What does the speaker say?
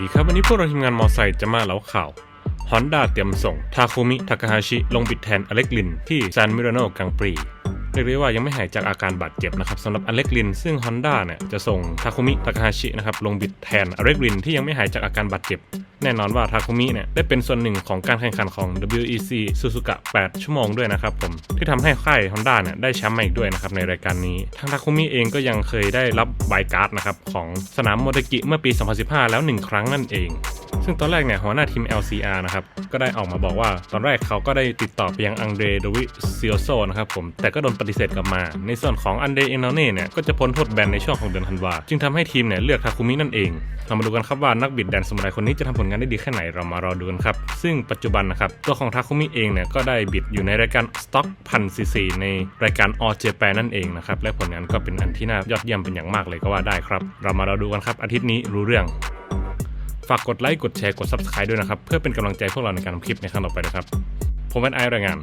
ดีครับ วันนี้พวกเราทีมงานมอไซค์จะมาเล่าข่าวฮอนด้าเตรียมส่ง ทาคุมิ ทาคาฮาชิ ลงบิดแทนอเล็กลิน ที่ซานมิราโนกังปรี เรียกได้ว่ายังไม่หายจากอาการบาดเจ็บนะครับสำหรับอเล็กลิน ซึ่ง Honda เนี่ยจะส่งทาคุมิทา a าฮาชินะครับลงบิดแทนอเล็กลินที่ยังไม่หายจากอาการบาดเจ็บ แน่นอนว่าทาคุมิเนี่ยได้เป็นส่วนหนึ่งของการแข่งขันของ WEC Suzuka 8 ชั่วโมงด้วยนะครับผมที่ทำให้ค่าย Honda เนี่ยได้แชมป์มาอีกด้วยนะครับในรายการนี้ทางทาคุมิเองก็ยังเคยได้รับใบการ์ดนะครับของสนามโมเตกิเมื่อปี 2015 แล้ว 1 ครั้งนั่นเอง ซึ่งตอนแรกเนี่ยหัวหน้าทีม LCR นะครับก็ได้ออกมาบอกว่า ตอนแรกเขาก็ได้ติดต่อไปยังอังเดรดวิซิโอโซนะครับผมแต่ก็โดนปฏิเสธกลับมา ในส่วนของอันเดรเอนเน่เนี่ยก็จะพ้นโทษแบนในช่วงของเดือนธันวาจึงทำให้ทีมเนี่ยเลือกทาคุมินั่นเองเรามาดูกันครับว่านักบิดแดนสมุไรคนนี้จะทำผลงานได้ดีแค่ไหนเรามารอดูกันครับซึ่งปัจจุบันนะครับตัวของทาคุมิเองเนี่ยก็ได้บิดอยู่ในรายการสต็อกพันซีซีในรายการออเจแปนั่นเองนะครับและผลงานก็เป็นอันที่น่ายอดเยี่ยมเป็นอย่างมากเลยก็ว่าได้ครับ เรามารอดูกันครับอาทิตย์นี้รู้เรื่อง ฝากกดไลค์กดแชร์กด subscribe ด้วยนะครับ เพื่อเป็นกำลังใจพวกเราในการทำคลิปในครั้งต่อไปนะครับ ผมเป็นไอรายงาน